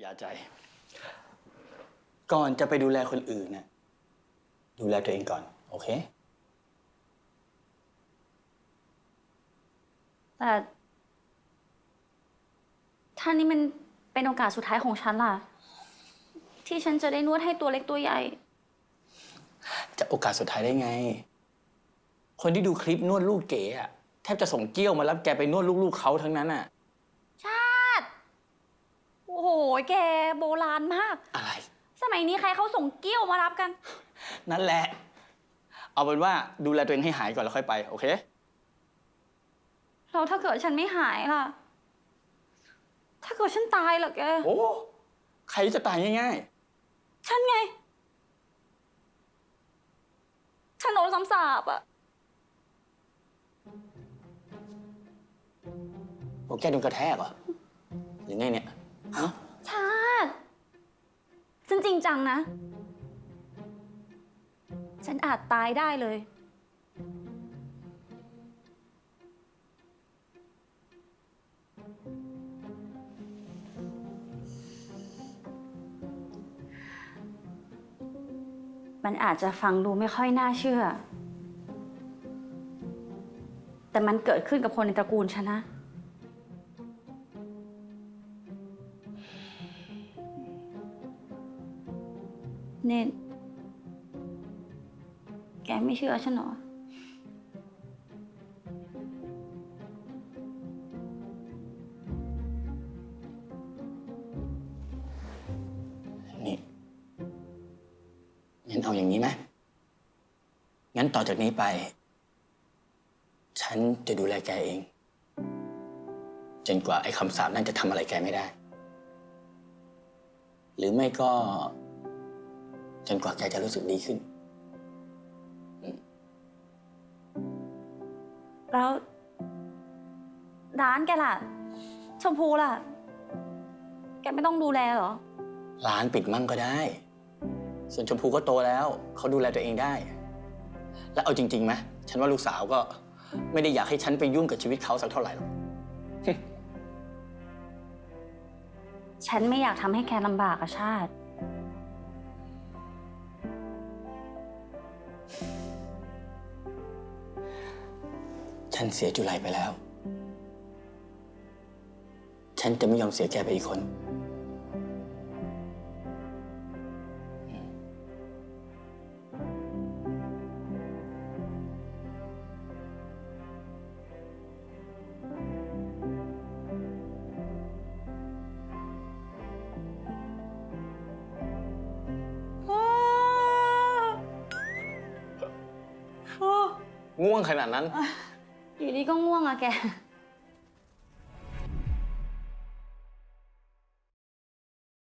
อย่าใจ ก่อนจะไปดูแลคนอื่นน่ะดูแลตัวเองก่อน โอเค แต่ถ้านี่มันเป็นโอกาสสุดท้ายของฉันล่ะ ที่ฉันจะได้นวดให้ตัวเล็กตัวใหญ่ จะโอกาสสุดท้ายได้ไง คนที่ดูคลิปนวดลูกเก๋อะแทบจะส่งเกี้ยวมารับแกไปนวดลูกๆเขาทั้งนั้นอะ ชาติ โอ้โหแกโบราณมาก อะไร สมัยนี้ใครเขาส่งเกี้ยวมารับกัน นั่นแหละ เอาเป็นว่าดูแลตัวเองให้หายก่อนแล้วค่อยไป โอเคแล้วถ้าเกิดฉันไม่หายล่ะ ถ้าเกิดฉันตายล่ะแก โอ้ ใครจะตายง่าย ฉันไง ฉันโดนซ้ำสาบอะๆ โอ้แกโดนกระแทกเหรอหรือไงเนี่ยฮะชาติฉัน จังนะ ฉันอาจตายได้เลย มันอาจจะฟังดูไม่ค่อยน่าเชื่อ แต่มันเกิดขึ้นกับคนในตระกูลฉันนะ เนนแกไม่เชื่อฉันเหรอ นี่งั้นเอาอย่างนี้ไหมงั้นต่อจากนี้ไป ฉันจะดูแลแกเอง จนกว่าไอ้คำสาปนั่นจะทำอะไรแกไม่ได้ หรือไม่ก็ จนกว่าแกจะรู้สึกดีขึ้น แล้วร้านแกล่ะ ชมพูล่ะ แกไม่ต้องดูแลเหรอ ร้านปิดมั่งก็ได้ ส่วนชมพูก็โตแล้ว เขาดูแลตัวเองได้ แล้วเอาจริงๆไหมฉันว่าลูกสาวก็ไม่ได้อยากให้ฉันไปยุ่งกับชีวิตเขาสักเท่าไหร่หรอก ฉันไม่อยากทำให้แกลำบากอะชาติ ฉันเสียจุไลไปแล้ว ฉันจะไม่ยอมเสียแกไปอีกคนง่วงขนาดนั้น อยู่ดีก็ง่วงอะแก